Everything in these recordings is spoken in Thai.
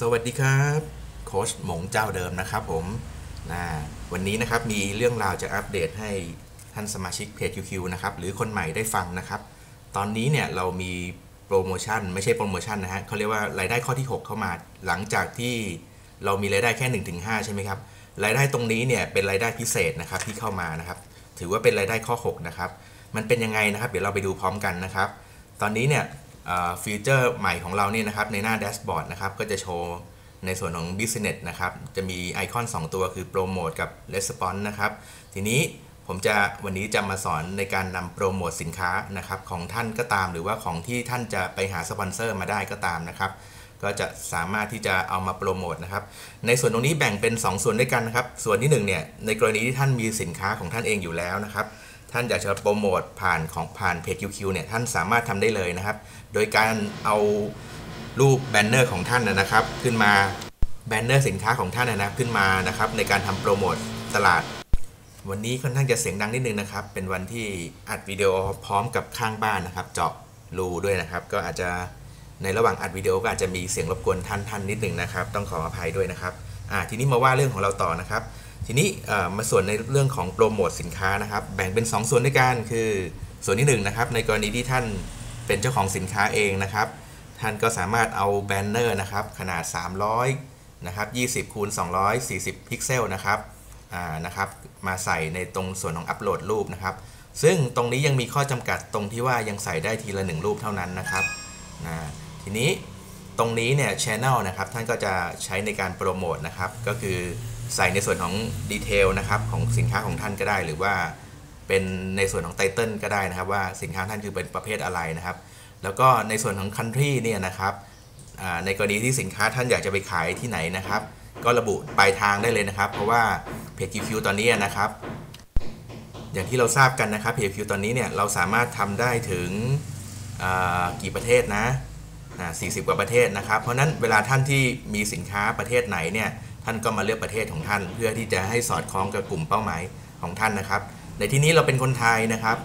สวัสดีครับโค้ชหมงเจ้าเดิมนะครับผมนะวันนี้นะครับมีเรื่องราวจะอัปเดตให้ท่านสมาชิกเพจ QQ นะครับหรือคนใหม่ได้ฟังนะครับ ตอนนี้เนี่ยเรามีโปรโมชั่นไม่ใช่โปรโมชั่นนะฮะเขาเรียกว่ารายได้ข้อที่ 6 เข้ามา หลังจากที่เรามีรายได้แค่1นถึงหใช่ไหมครับรายได้ตรงนี้เนี่ยเป็นรายได้พิเศษนะครับที่เข้ามานะครับ ถือว่าเป็นรายได้ข้อ 6 นะครับ มันเป็นยังไงนะครับ เดี๋ยวเราไปดูพร้อมกันนะครับ ตอนนี้เนี่ย ฟีเจอร์ใหม่ของเราเนี่ยนะครับในหน้าแดชบอร์ดนะครับก็จะโชว์ในส่วนของ Business นะครับ จะมีไอคอน 2 ตัวคือโปรโมทกับ Response นะครับ ทีนี้ผมจะวันนี้จะมาสอนในการนำโปรโมทสินค้านะครับของท่านก็ตามหรือว่าของที่ท่านจะไปหาสปอนเซอร์มาได้ก็ตามนะครับ ก็จะสามารถที่จะเอามาโปรโมทนะครับ ในส่วนตรงนี้แบ่งเป็น 2 ส่วนด้วยกันนะครับ ส่วนที่1เนี่ยในกรณีที่ท่านมีสินค้าของท่านเองอยู่แล้วนะครับ ท่านอยากจะโปรโมทผ่านของผ่านเพจ QQ เนี่ยท่านสามารถทำได้เลยนะครับ โดยการเอารูปแบนเนอร์ของท่านนะครับ ขึ้นมาแบนเนอร์สินค้าของท่านนะขึ้นมานะครับ ในการทำโปรโมทตลาด วันนี้ค่อนข้างจะเสียงดังนิดนึงนะครับ เป็นวันที่อัดวิดีโอพร้อมกับข้างบ้านนะครับ เจาะรูด้วยนะครับ ก็อาจจะในระหว่างอัดวิดีโอก็อาจจะมีเสียงรบกวนท่านท่านนิดนึงนะครับ ต้องขออภัยด้วยนะครับอ่าทีนี้มาว่าเรื่องของเราต่อนะครับ ทีนี้มาส่วนในเรื่องของโปรโมทสินค้านะครับ แบ่งเป็น 2 ส่วนด้วยกันคือส่วนที่1นนะครับในกรณีที่ท่านเป็นเจ้าของสินค้าเองนะครับ ท่านก็สามารถเอาแบนเนอร์นะครับขนาด 300นะครับ20คูณ240 พิกเซลนะครับนะครับมาใส่ในตรงส่วนของอัปโหลดรูปนะครับ ซึ่งตรงนี้ยังมีข้อจำกัดตรงที่ว่ายังใส่ได้ทีละ 1 รูปเท่านั้นนะครับนะทีนี้ตรงนี้เนี่ยช ANNEL นะครับท่านก็จะใช้ในการโปรโมทนะครับก็คือ ใส่ในส่วนของดีเทลนะครับของสินค้าของท่านก็ได้ หรือว่าเป็นในส่วนของไตเติลก็ได้นะครับ ว่าสินค้าท่านคือเป็นประเภทอะไรนะครับ แล้วก็ในส่วนของ country เนี่ยนะครับในกรณีที่สินค้าท่านอยากจะไปขายที่ไหนนะครับ ก็ระบุปลายทางได้เลยนะครับ เพราะว่าเพจ QQ ตอนนี้นะครับ อย่างที่เราทราบกันนะครับเพจ QQ ตอนนี้เนี่ยเราสามารถทำได้ถึงกี่ประเทศนะ40 กว่าประเทศนะครับ เพราะนั้นเวลาท่านที่มีสินค้าประเทศไหนเนี่ย ท่านก็มาเลือกประเทศของท่าน เพื่อที่จะให้สอดคล้องกับกลุ่มเป้าหมายของท่านนะครับ ในที่นี้เราเป็นคนไทยนะครับ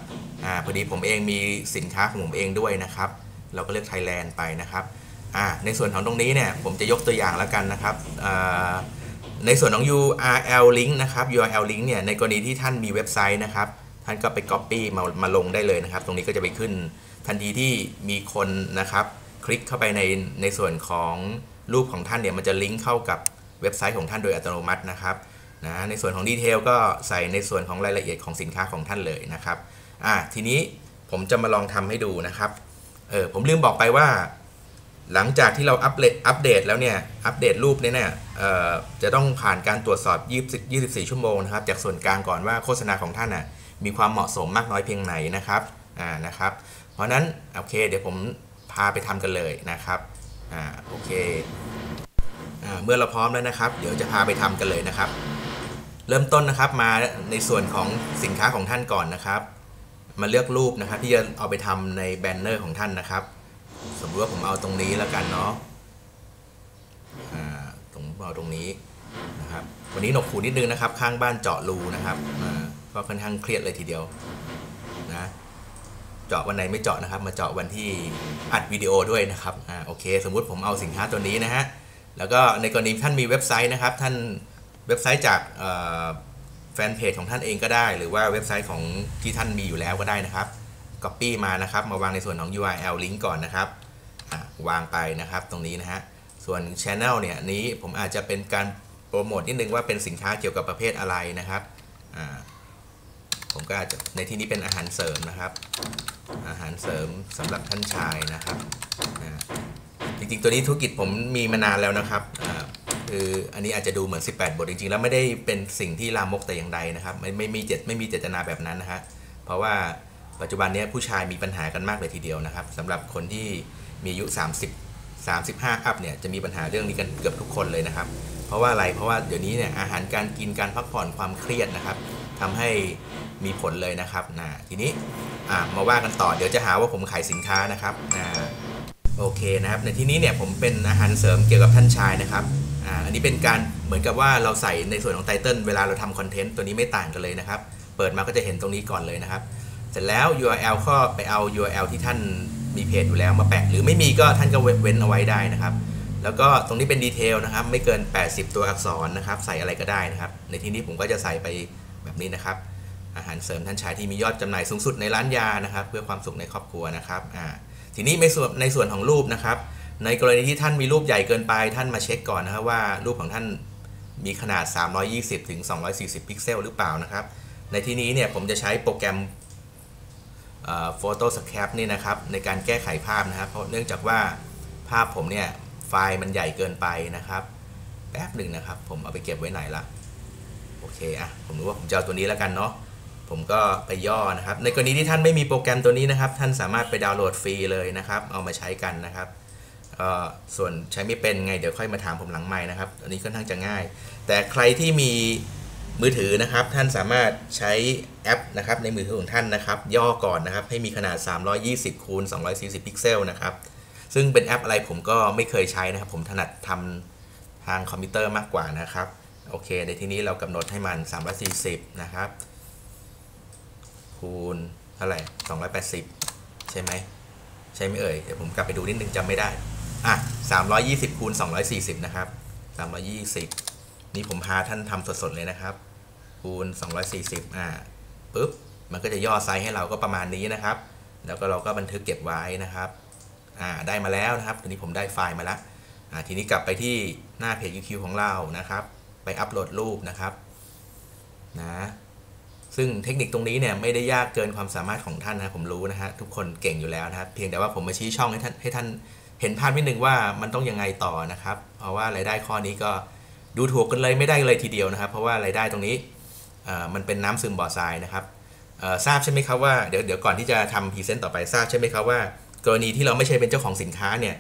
อพอดีผมเองมีสินค้าของผมเองด้วยนะครับ เราก็เลือกไทยแลนด์ไปนะครับในส่วนของตรงนี้เนี่ยผมจะยกตัวอย่างแล้วกันนะครับในส่วนของ URL link นะครับ URL link เนี่ยในกรณีที่ท่านมีเว็บไซต์นะครับ ท่านก็ไป Copy มามาลงได้เลยนะครับ ตรงนี้ก็จะไปขึ้นทันทีที่มีคนนะครับ คลิกเข้าไปในในส่วนของรูปของท่านเนี่ยมันจะลิงก์เข้ากับ เว็บไซต์ของท่านโดยอัตโนมัตินะครับนะในส่วนของดีเทลก็ใส่ในส่วนของรายละเอียดของสินค้าของท่านเลยนะครับอ่าทีนี้ผมจะมาลองทำให้ดูนะครับเออผมลืมบอกไปว่า หลังจากที่เราอัปเดตอัปเดตแล้วเนี่ยอัปเดตรูปเนี่ยเนี่ยจะต้องผ่านการตรวจสอบ20 24ชั่วโมงนะครับจากส่วนกลางก่อนว่าโฆษณาของท่านน่ะมีความเหมาะสมมากน้อยเพียงไหนนะครับอ่านะครับ เพราะนั้นโอเคเดี๋ยวผมพาไปทำกันเลยนะครับอ่าโอเค เมื่อเราพร้อมแล้วนะครับ เดี๋ยวจะพาไปทำกันเลยนะครับ เริ่มต้นนะครับมาในส่วนของสินค้าของท่านก่อนนะครับ มาเลือกรูปนะครับ ที่จะเอาไปทำในแบนเนอร์ของท่านนะครับ สมมติว่าผมเอาตรงนี้แล้วกันเนาะตรงเอาตรงนี้นะครับ วันนี้หนกหูนิดนึงนะครับ ข้างบ้านเจาะรูนะครับก็ค่อนข้างเครียดเลยทีเดียวนะเจาะวันไหนไม่เจาะนะครับ มาเจาะวันที่อัดวิดีโอด้วยนะครับ อ่า โอเค สมมุติผมเอาสินค้าตัวนี้นะฮะ แล้วก็ในกรณีท่านมีเว็บไซต์นะครับ ท่านเว็บไซต์จากแฟนเพจของท่านเองก็ได้ หรือว่าเว็บไซต์ของที่ท่านมีอยู่แล้วก็ได้นะครับ Copy มานะครับ มาวางในส่วนของ URL link ก่อนนะครับวางไปนะครับตรงนี้นะฮะส่วน Channel เนี่ยนี้ผมอาจจะเป็นการโปรโมทนิดนึงว่าเป็นสินค้าเกี่ยวกับประเภทอะไรนะครับผมก็อาจจะในที่นี้เป็นอาหารเสริมนะครับ อาหารเสริมสำหรับท่านชายนะครับ ริงๆ ตัวนี้ธุรกิจผมมีมานานแล้วนะครับคืออันนี้อาจจะดูเหมือน 18 บทจริงๆ แล้วไม่ได้เป็นสิ่งที่ลามกแต่อย่างใดนะครับ ไม่ไม่มีเจตไม่มีเจตนาแบบนั้นนะฮะเพราะว่าปัจจุบันนี้ผู้ชายมีปัญหากันมากเลยทีเดียวนะครับสำหรับคนที่มีอายุ 30 35 อัพเนี่ยจะมีปัญหาเรื่องนี้กันเกือบทุกคนเลยนะครับ เพราะว่าอะไรเพราะว่าเดี๋ยวนี้เนี่ยอาหารการกินการพักผ่อนความเครียดนะครับทำให้มีผลเลยนะครับนะทีนี้มาว่ากันต่อเดี๋ยวจะหาว่าผมขายสินค้านะครับนะ โอเคนะครับในที่นี้เนี่ยผมเป็นอาหารเสริมเกี่ยวกับท่านชายนะครับอ่าอันนี้เป็นการเหมือนกับว่าเราใส่ในส่วนของไตเติลเวลาเราทำคอนเทนต์ตัวนี้ไม่ต่างกันเลยนะครับ เปิดมาก็จะเห็นตรงนี้ก่อนเลยนะครับ เสร็จแล้ว URL ก็ไปเอา URL ที่ท่านมีเพจอยู่แล้วมาแปะ หรือไม่มีก็ท่านก็เว้นเอาไว้ได้นะครับ แล้วก็ตรงนี้เป็นดีเทลนะครับ ไม่เกิน 80 ตัวอักษรนะครับ ใส่อะไรก็ได้นะครับ ในที่นี้ผมก็จะใส่ไปแบบนี้นะครับ อาหารเสริมท่านชายที่มียอดจำหน่ายสูงสุดในร้านยานะครับ เพื่อความสุขในครอบครัวนะครับอ่า ทีนี้ในส่วนในส่วนของรูปนะครับ ในกรณีที่ท่านมีรูปใหญ่เกินไปท่านมาเช็คก่อนนะครับว่ารูปของท่านมีขนาด 320ถึง240 พิกเซลหรือเปล่านะครับ ในที่นี้เนี่ยผมจะใช้โปรแกรม Photoshop นี่นะครับในการแก้ไขภาพนะครับ เพราะเนื่องจากว่าภาพผมเนี่ยไฟล์มันใหญ่เกินไปนะครับ แป๊บหนึ่งนะครับ ผมเอาไปเก็บไว้ไหนละโอเคอะผมรู้ว่าผมจะเอาตัวนี้แล้วกันเนาะ ผมก็ไปย่อนะครับ ในกรณีที่ท่านไม่มีโปรแกรมตัวนี้นะครับ ท่านสามารถไปดาวน์โหลดฟรีเลยนะครับ เอามาใช้กันนะครับส่วนใช้ไม่เป็นไงเดี๋ยวค่อยมาถามผมหลังใหม่นะครับอันนี้ค่อนข้างจะง่าย แต่ใครที่มีมือถือนะครับ ท่านสามารถใช้แอปนะครับในมือถือของท่านนะครับ ย่อก่อนนะครับ ให้มีขนาด 320คูณ240 พิกเซลนะครับ ซึ่งเป็นแอปอะไรผมก็ไม่เคยใช้นะครับ ผมถนัดทำทางคอมพิวเตอร์มากกว่านะครับ โอเค ในที่นี้เรากำหนดให้มัน 340 นะครับ คูณเท่าไหร่280 ใช่ไหมใช่ไหมเอ่ยเดี๋ยวผมกลับไปดูนิดนึงจำไม่ได้ อะ 320คูณ240 นะครับ 320 นี่ผมพาท่านทำสดๆเลยนะครับ คูณ 240 อ่าปุ๊บ มันก็จะย่อไซส์ให้เราก็ประมาณนี้นะครับ แล้วก็เราก็บันทึกเก็บไว้นะครับ อ่าได้มาแล้วนะครับตอนนี้ผมได้ไฟล์มาแล้วอ่าทีนี้กลับไปที่หน้าเพจ UQ ของเรานะครับ ไปอัปโหลดรูปนะครับนะ ซึ่งเทคนิคตรงนี้เนี่ยไม่ได้ยากเกินความสามารถของท่านนะผมรู้นะฮะทุกคนเก่งอยู่แล้วนะครับเพียงแต่ว่าผมมาชี้ช่องให้ท่านให้ท่านเห็นภาพนิดนึงว่ามันต้องยังไงต่อนะครับ เพราะว่ารายได้ข้อนี้ก็ดูถูกกันเลยไม่ได้เลยทีเดียวนะครับ เพราะว่ารายได้ตรงนี้มันเป็นน้ำซึมบ่อทรายนะครับทราบใช่ไหมครับว่าเดี๋ยวเดี๋ยวก่อนที่จะทำพรีเซนต์ต่อไปทราบใช่ไหมครับว่า กรณีที่เราไม่ใช่เป็นเจ้าของสินค้าเนี่ย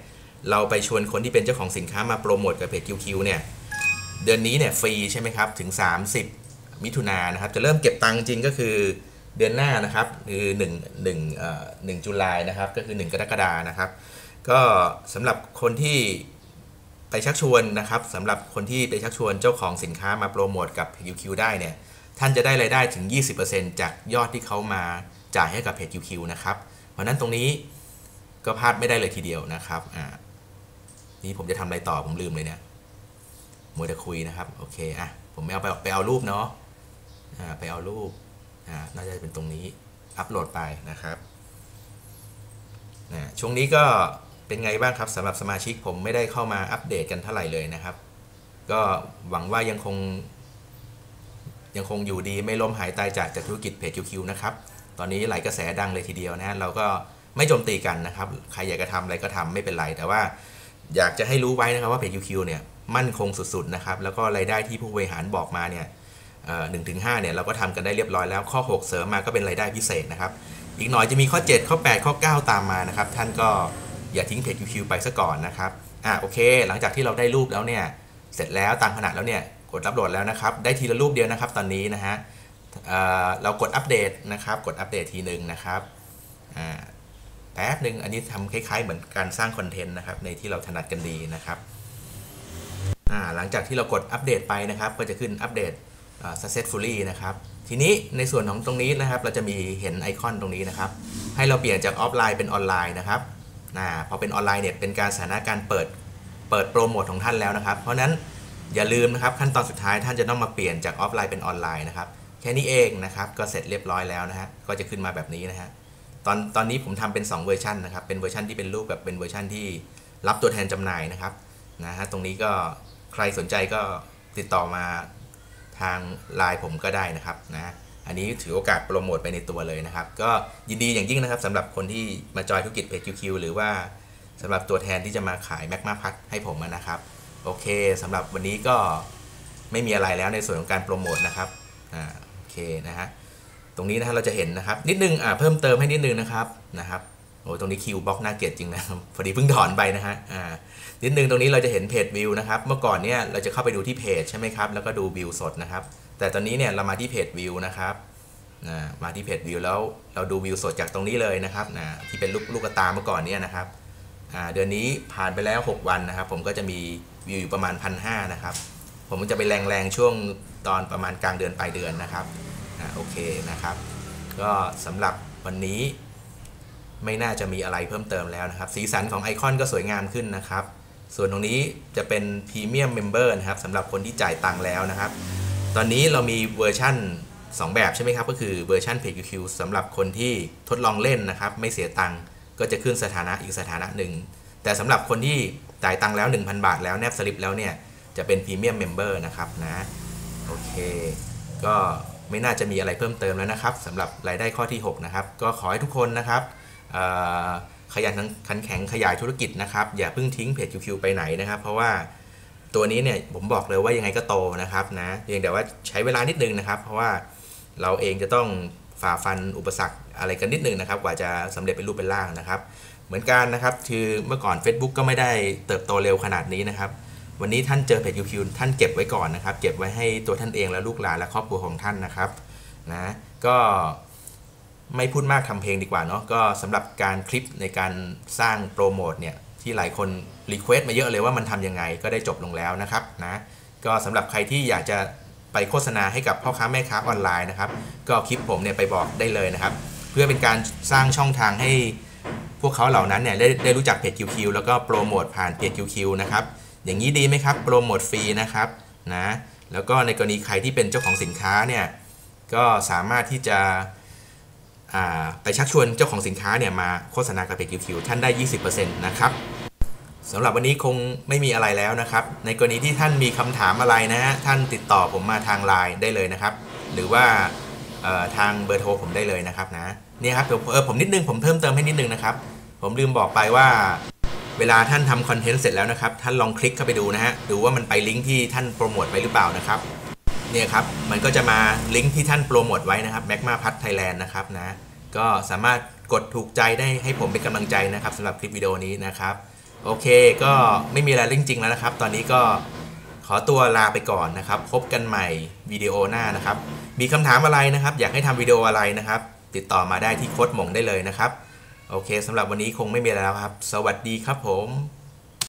เราไปชวนคนที่เป็นเจ้าของสินค้ามาโปรโมทกับเพจ QQ เนี่ยเดือนนี้เนี่ยฟรีใช่ไหมครับถึง 30 มิถุนายนนะครับ จะเริ่มเก็บตังค์จริงก็คือเดือนหน้านะครับ คือ1 1เอ่อ1จุลายนะครับ ก็คือ 1 กรกฎานะครับ ก็สำหรับคนที่ไปชักชวนนะครับสำหรับคนที่ไปชักชวนเจ้าของสินค้ามาโปรโมทกับ QQ ได้เนี่ย ท่านจะได้รายได้ถึง 20%จากยอดที่เขามาจ่ายให้กับเพจ QQ นะครับ เพราะนั้นตรงนี้ก็พลาดไม่ได้เลยทีเดียวนะครับอ่านี่ผมจะทำอะไรต่อผมลืมเลยเนี่ยมัวแต่คุยนะครับ โอเคอะผมไม่เอาไปไปเอารูปเนาะ ไปเอารูปน่าจะเป็นตรงนี้อัปโหลดไปนะครับนะช่วงนี้ก็เป็นไงบ้างครับสำหรับสมาชิกผมไม่ได้เข้ามาอัปเดตกันเท่าไหร่เลยนะครับ ก็หวังว่ายังคง ยังคงอยู่ดีไม่ล้มหายตายจากจากธุรกิจเพจ QQ นะครับ ตอนนี้หลายกระแสดังเลยทีเดียวนะเราก็ไม่โจมตีกันนะครับ ใครอยากจะทำอะไรก็ทำไม่เป็นไร แต่ว่าอยากจะให้รู้ไว้นะครับว่าเพจ QQ เนี่ยมั่นคงสุดๆนะครับ แล้วก็รายได้ที่ผู้บริหารบอกมาเนี่ย หนึ่งถึงห้าเนี่ยเราก็ทำกันได้เรียบร้อยแล้วข้อ 6 เสริมมาก็เป็นรายได้พิเศษนะครับ อีกหน่อยจะมีข้อ 7 ข้อ 8 ข้อ 9 ตามมานะครับ ท่านก็อย่าทิ้งเพจ QQ ไปซะก่อนนะครับอะโอเค หลังจากที่เราได้รูปแล้วเนี่ยเสร็จแล้วตามขนาดแล้วเนี่ยกดรับโหลดแล้วนะครับ ได้ทีละรูปเดียวนะครับ ตอนนี้นะฮะเรากดอัปเดตนะครับ กดอัปเดตทีหนึ่งนะครับแป๊บหนึ่งอันนี้ทำคล้ายๆ เหมือนการสร้างคอนเทนต์นะครับในที่เราถนัดกันดีนะครับหลังจากที่เรากดอัปเดตไปนะครับ ก็จะขึ้นอัปเดต successfully นะครับ ทีนี้ในส่วนของตรงนี้นะครับ เราจะมีเห็นไอคอนตรงนี้นะครับ ให้เราเปลี่ยนจากออฟไลน์เป็นออนไลน์นะครับนะพอเป็นออนไลน์เนี่ยเป็นการสถานการเปิดเปิดโปรโมทของท่านแล้วนะครับ เพราะนั้นอย่าลืมนะครับขั้นตอนสุดท้ายท่านจะต้องมาเปลี่ยนจากออฟไลน์เป็นออนไลน์นะครับแค่นี้เองนะครับก็เสร็จเรียบร้อยแล้วนะฮะก็จะขึ้นมาแบบนี้นะฮะตอนตอนนี้ผมทำเป็น 2 เวอร์ชันนะครับเป็นเวอร์ชันที่เป็นรูปแบบเป็นเวอร์ชันที่รับตัวแทนจำหน่ายนะครับนะฮะตรงนี้ก็ใครสนใจก็ติดต่อมา ทางไลน์ผมก็ได้นะครับนะอันนี้ถือโอกาสโปรโมทไปในตัวเลยนะครับ ก็ยินดีอย่างยิ่งนะครับสำหรับคนที่มาจอยธุรกิจเพจ QQ หรือว่าสำหรับตัวแทนที่จะมาขายแมกมาพัทให้ผมนะครับ โอเคสำหรับวันนี้ก็ไม่มีอะไรแล้วในส่วนของการโปรโมทนะครับอ่าโอเคนะฮะตรงนี้นะฮะเราจะเห็นนะครับ นิดนึงอ่าเพิ่มเติมให้นิดนึงนะครับนะครับ อ้ตรงนี้คิวบล็อกน่าเกลียดจริงนะพอดีเพิ่งถอนไปนะฮะอ่านิดนึงตรงนี้เราจะเห็นเพจวิวนะครับ เมื่อก่อนเนี่ยเราจะเข้าไปดูที่เพจใช่ไหมครับแล้วก็ดูวิวสดนะครับ แต่ตอนนี้เนี่ยเรามาที่เพจวิวนะครับมาที่เพจวิวแล้วเราดูวิวสดจากตรงนี้เลยนะครับนะที่เป็นลูกลูกตาเมื่อก่อนเนี่ยนะครับเดือนนี้ผ่านไปแล้ว 6 วันนะครับ ผมก็จะมีวิวอยู่ประมาณพันหนะครับ ผมจะไปแรงๆช่วงตอนประมาณกลางเดือนปลายเดือนนะครับโอเคนะครับ ก็สำหรับวันนี้ ไม่น่าจะมีอะไรเพิ่มเติมแล้วนะครับ สีสันของไอคอนก็สวยงามขึ้นนะครับ ส่วนตรงนี้จะเป็น Premium Member นะครับสำหรับคนที่จ่ายตังค์แล้วนะครับ ตอนนี้เรามีเวอร์ชั่น 2 แบบใช่ไหมครับ ก็คือเวอร์ชัน PageQQ สำหรับคนที่ทดลองเล่นนะครับ ไม่เสียตังค์ก็จะขึ้นสถานะอีกสถานะหนึ่ง แต่สำหรับคนที่จ่ายตังค์แล้ว 1,000 บาทแล้วแนบสลิปแล้วเนี่ยจะเป็น Premium Member นะครับนะโอเค ก็ไม่น่าจะมีอะไรเพิ่มเติมแล้วนะครับสำหรับรายได้ข้อที่ 6 นะครับ ก็ขอให้ทุกคนนะครับ ขยันขันแข็งขยายธุรกิจนะครับ อย่าเพิ่งทิ้งเพจ QQ ไปไหนนะครับ เพราะว่าตัวนี้เนี่ยผมบอกเลยว่ายังไงก็โตนะครับนะเพียงแต่ว่าใช้เวลานิดนึงนะครับ เพราะว่าเราเองจะต้องฝ่าฟันอุปสรรคอะไรกันนิดนึงนะครับ กว่าจะสำเร็จเป็นรูปเป็นร่างนะครับ เหมือนกันนะครับคือเมื่อก่อน Facebook ก็ไม่ได้เติบโตเร็วขนาดนี้นะครับ วันนี้ท่านเจอเพจ QQ ท่านเก็บไว้ก่อนนะครับ เก็บไว้ให้ตัวท่านเองและลูกหลานและครอบครัวของท่านนะครับนะก็ ไม่พูดมากทำเพลงดีกว่าเนาะก็สำหรับการคลิปในการสร้างโปรโมทเนี่ยที่หลายคนรีเควสต์มาเยอะเลยว่ามันทำยังไงก็ได้จบลงแล้วนะครับนะก็สำหรับใครที่อยากจะไปโฆษณาให้กับพ่อค้าแม่ค้าออนไลน์นะครับ ก็คลิปผมเนี่ยไปบอกได้เลยนะครับ เพื่อเป็นการสร้างช่องทางให้พวกเขาเหล่านั้นเนี่ยได้ได้รู้จักเพจ QQ แล้วก็โปรโมทผ่านเพจ QQ นะครับอย่างนี้ดีไหมครับโปรโมทฟรีนะครับนะแล้วก็ในกรณีใครที่เป็นเจ้าของสินค้าเนี่ยก็สามารถที่จะ ไปชักชวนเจ้าของสินค้าเนี่ยมาโฆษณากับเพจ QQ ท่านได้ 20%นะครับสำหรับวันนี้คงไม่มีอะไรแล้วนะครับ ในกรณีที่ท่านมีคำถามอะไรนะฮะท่านติดต่อผมมาทางไลน์ได้เลยนะครับ หรือว่าทางเบอร์โทรผมได้เลยนะครับนะเนี่ยครับเดี๋ยวผมนิดนึงผมเพิ่มเติมให้นิดนึงนะครับ ผมลืมบอกไปว่าเวลาท่านทำคอนเทนต์เสร็จแล้วนะครับ ท่านลองคลิกเข้าไปดูนะฮะดูว่ามันไปลิงก์ที่ท่านโปรโมทไว้หรือเปล่านะครับ เนี่ยครับ มันก็จะมาลิงก์ที่ท่านโปรโมทไว้นะครับแมกมาพัทไทยแลนด์นะครับนะ ก็สามารถกดถูกใจได้ให้ผมเป็นกำลังใจนะครับสำหรับคลิปวิดีโอนี้นะครับ โอเคก็ไม่มีอะไรจริงแล้วนะครับ ตอนนี้ก็ขอตัวลาไปก่อนนะครับ พบกันใหม่วิดีโอหน้านะครับ มีคำถามอะไรนะครับ อยากให้ทำวิดีโออะไรนะครับ ติดต่อมาได้ที่โค้ดหมงได้เลยนะครับ โอเคสำหรับวันนี้คงไม่มีอะไรแล้วครับ สวัสดีครับผม